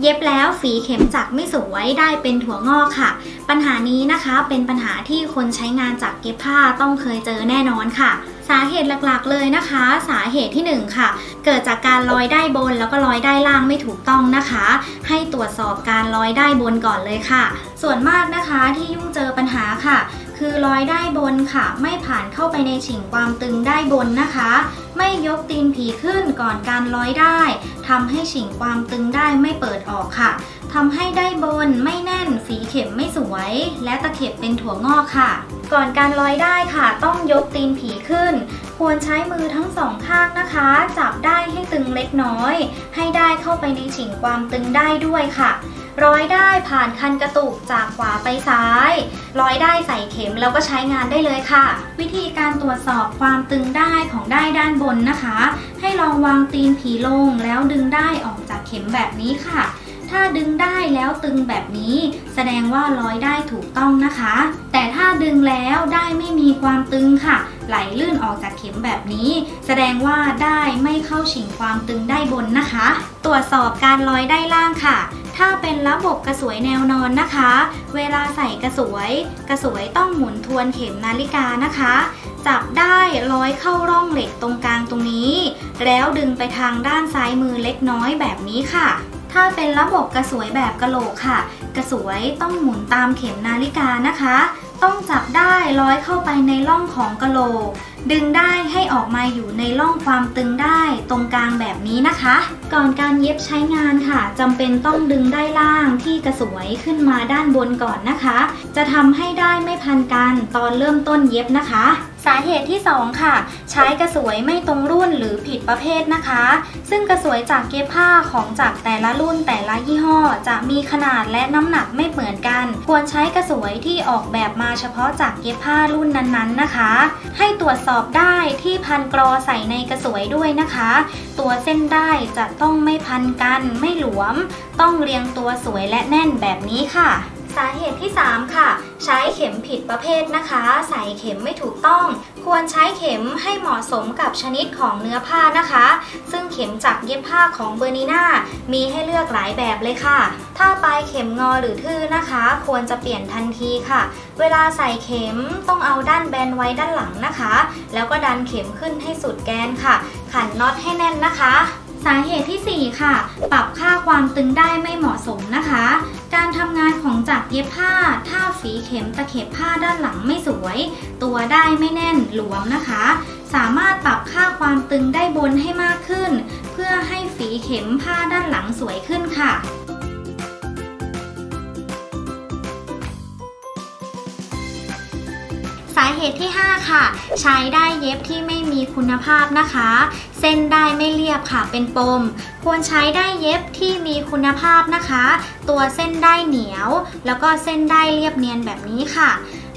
เย็บแล้วฝีเข็มจักไม่สวยได้เป็นถั่วงอกค่ะ ปัญหานี้นะคะเป็นปัญหาที่คนใช้งานจักเย็บผ้าต้องเคยเจอแน่นอนค่ะ สาเหตุหลักๆ เลยนะคะ สาเหตุที่หนึ่งค่ะ เกิดจากการร้อยได้บนแล้วก็ร้อยได้ล่างไม่ถูกต้องนะคะ ให้ตรวจสอบการร้อยได้บนก่อนเลยค่ะ ส่วนมากนะคะที่ยุ่งเจอปัญหาค่ะ คือร้อยได้บนค่ะ ไม่ผ่านเข้าไปในฉิงความตึงได้บนนะคะ ไม่ยกตีนผีขึ้นก่อนการร้อยได้ทำให้ฉิงความตึงได้ไม่เปิดออกค่ะทำให้ได้บนไม่แน่นฝีเข็มไม่สวย และตะเข็บเป็นถั่วงอกค่ะ ก่อนการร้อยได้ค่ะ ต้องยกตีนผีขึ้น ควรใช้มือทั้งสองข้างนะคะ จับได้ให้ตึงเล็กน้อย ให้ได้เข้าไปในฉิงความตึงได้ด้วยค่ะร้อยได้ผ่านคันกระตุกจากขวาไปซ้าย ร้อยได้ใส่เข็มแล้วก็ใช้งานได้เลยค่ะ วิธีการตรวจสอบความตึงได้ของได้ด้านบนนะคะ ให้ลองวางตีนผีลงแล้วดึงได้ออกจากเข็มแบบนี้ค่ะ ถ้าดึงได้แล้วตึงแบบนี้ แสดงว่าร้อยได้ถูกต้องนะคะ แต่ถ้าดึงแล้วได้ไม่มีความตึงค่ะ ไหลลื่นออกจากเข็มแบบนี้ แสดงว่าได้ไม่เข้าฉิงความตึงได้บนนะคะ ตรวจสอบการร้อยได้ล่างค่ะ ถ้าเป็นระบบกระสวยแนวนอนนะคะ เวลาใส่กระสวย กระสวยต้องหมุนทวนเข็มนาฬิกานะคะ จับได้ร้อยเข้าร่องเหล็กตรงกลางตรงนี้ แล้วดึงไปทางด้านซ้ายมือเล็กน้อยแบบนี้ค่ะถ้าเป็นระบบกระสวยแบบกระโหลกค่ะ กระสวยต้องหมุนตามเข็มนาฬิกานะคะ ต้องจับได้ร้อยเข้าไปในร่องของกะโหลก ดึงได้ให้ออกมาอยู่ในร่องความตึงได้ตรงกลางแบบนี้นะคะ ก่อนการเย็บใช้งานค่ะจำเป็นต้องดึงได้ล่างที่กระสวยขึ้นมาด้านบนก่อนนะคะ จะทำให้ได้ไม่พันกันตอนเริ่มต้นเย็บนะคะสาเหตุที่ 2 ค่ะ ใช้กระสวยไม่ตรงรุ่นหรือผิดประเภทนะคะ ซึ่งกระสวยจากเย็บผ้าของจากแต่ละรุ่นแต่ละยี่ห้อ จะมีขนาดและน้ำหนักไม่เหมือนกัน ควรใช้กระสวยที่ออกแบบมาเฉพาะจากเย็บผ้ารุ่นนั้นๆนะคะ ให้ตรวจสอบได้ที่พันกรอใส่ในกระสวยด้วยนะคะ ตัวเส้นได้จะต้องไม่พันกันไม่หลวม ต้องเรียงตัวสวยและแน่นแบบนี้ค่ะ สาเหตุที่ 3 ค่ะ ใช้เข็มผิดประเภทนะคะ ใส่เข็มไม่ถูกต้อง ควรใช้เข็มให้เหมาะสมกับชนิดของเนื้อผ้านะคะ ซึ่งเข็มจากเย็บผ้าของเบอร์นีน่ามีให้เลือกหลายแบบเลยค่ะ ถ้าปลายเข็มงอหรือทื่อนะคะ ควรจะเปลี่ยนทันทีค่ะ เวลาใส่เข็มต้องเอาด้านแบนไว้ด้านหลังนะคะ แล้วก็ดันเข็มขึ้นให้สุดแกนค่ะ ขันน็อตให้แน่นนะคะ สาเหตุที่ 4 ค่ะ ปรับค่าความตึงได้ไม่เหมาะสมนะคะ การทำงานของจักรเย็บผ้า ถ้าฝีเข็มตะเข็บผ้าด้านหลังไม่สวย ตัวได้ไม่แน่นหลวมนะคะ สามารถปรับค่าความตึงได้บนให้มากขึ้น เพื่อให้ฝีเข็มผ้าด้านหลังสวยขึ้นค่ะาเหตุที่ 5 ค่ะ ใช้ได้เย็บที่ไม่มีคุณภาพนะคะ เส้นได้ไม่เรียบค่ะเป็นปม ควรใช้ได้เย็บที่มีคุณภาพนะคะ ตัวเส้นได้เหนียว แล้วก็เส้นได้เรียบเนียนแบบนี้ค่ะ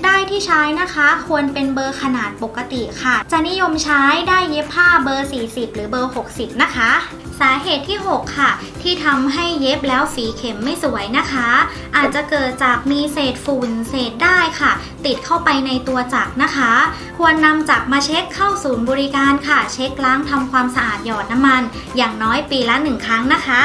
ได้ที่ใช้นะคะ ควรเป็นเบอร์ขนาดปกติค่ะ จะนิยมใช้ได้เย็บผ้าเบอร์ 40 หรือเบอร์ 60 นะคะ สาเหตุที่ 6 ค่ะ ที่ทำให้เย็บแล้วฝีเข็มไม่สวยนะคะ อาจจะเกิดจากมีเศษฝุ่นเศษได้ค่ะ ติดเข้าไปในตัวจักรนะคะ ควรนำจักรมาเช็คเข้าศูนย์บริการค่ะ เช็คล้างทำความสะอาดหยอดน้ำมัน อย่างน้อยปีละหนึ่งครั้งนะคะ